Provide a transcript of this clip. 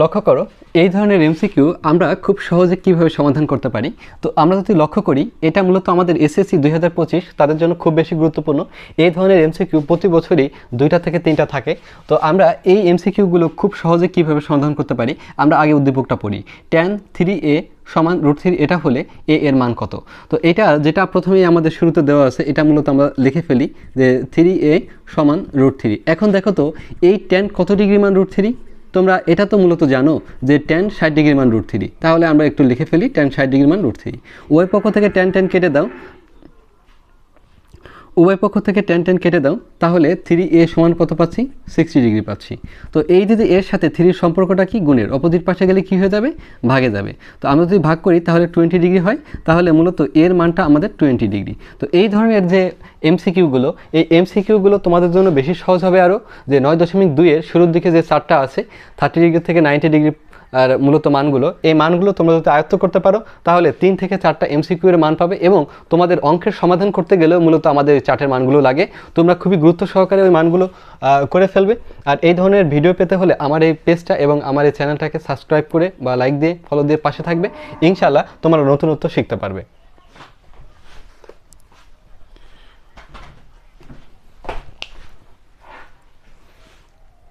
লক্ষ্য করো, এই ধরনের এমসিকিউ আমরা খুব সহজে কীভাবে সমাধান করতে পারি? তো আমরা যদি লক্ষ্য করি, এটা মূলত আমাদের এসএসসি দুই হাজার পঁচিশ, তাদের জন্য খুব বেশি গুরুত্বপূর্ণ। এই ধরনের এমসিকিউ প্রতি বছরই দুইটা থেকে তিনটা থাকে। তো আমরা এই এমসিকিউগুলো খুব সহজে কীভাবে সমাধান করতে পারি? আমরা আগে উদ্দীপকটা পড়ি। ট্যান থ্রি এ সমান রুট থ্রি এটা হলে এ এর মান কত? তো এটা যেটা প্রথমেই আমাদের শুরুতে দেওয়া আছে, এটা মূলত আমরা লিখে ফেলি যে থ্রি এ সমান রুট থ্রি এখন দেখো তো, এই ট্যান কত ডিগ্রি মান রুট থ্রি তোমরা এটা তো মূলত জানো যে টেন ষাট ডিগ্রি মান রুট থ্রি তাহলে আমরা একটু লিখে ফেলি টেন ষাট ডিগ্রি মান রুট থ্রি ওয়ের পক্ষ থেকে টেন টেন কেটে দাও। উভয় পক্ষ থেকে টেন টেন কেটে দাও, তাহলে থ্রি এ সমান কত পাচ্ছি? সিক্সটি ডিগ্রি পাচ্ছি। তো এই যদি এর সাথে থ্রির সম্পর্কটা কি? গুণের। অপোজিট পাশে গেলে কি হয়ে যাবে? ভাগে যাবে। তো আমরা যদি ভাগ করি, তাহলে টোয়েন্টি ডিগ্রি হয়। তাহলে মূলত এর মানটা আমাদের টোয়েন্টি ডিগ্রি তো এই ধরনের যে এমসিকিউগুলো এই এমসিকিউগুলো তোমাদের জন্য বেশি সহজ হবে আরও যে নয় দশমিক দুইয়ের শুরুর দিকে যে চারটা আছে থার্টি ডিগ্রি থেকে নাইনটি ডিগ্রি আর মূলত মানগুলো, এই মানগুলো তোমরা যদি আয়ত্ত করতে পারো, তাহলে তিন থেকে চারটা এমসিকিউ এর মান পাবে এবং তোমাদের অঙ্কের সমাধান করতে গেলেও মূলত আমাদের চার্টের মানগুলো লাগে। তোমরা খুবই গুরুত্ব সহকারে ওই মানগুলো করে ফেলবে। আর এই ধরনের ভিডিও পেতে হলে আমার এই পেজটা এবং আমার এই চ্যানেলটাকে সাবস্ক্রাইব করে বা লাইক দিয়ে ফলো দিয়ে পাশে থাকবে। ইনশাআল্লাহ তোমরা নতুনত্ব শিখতে পারবে।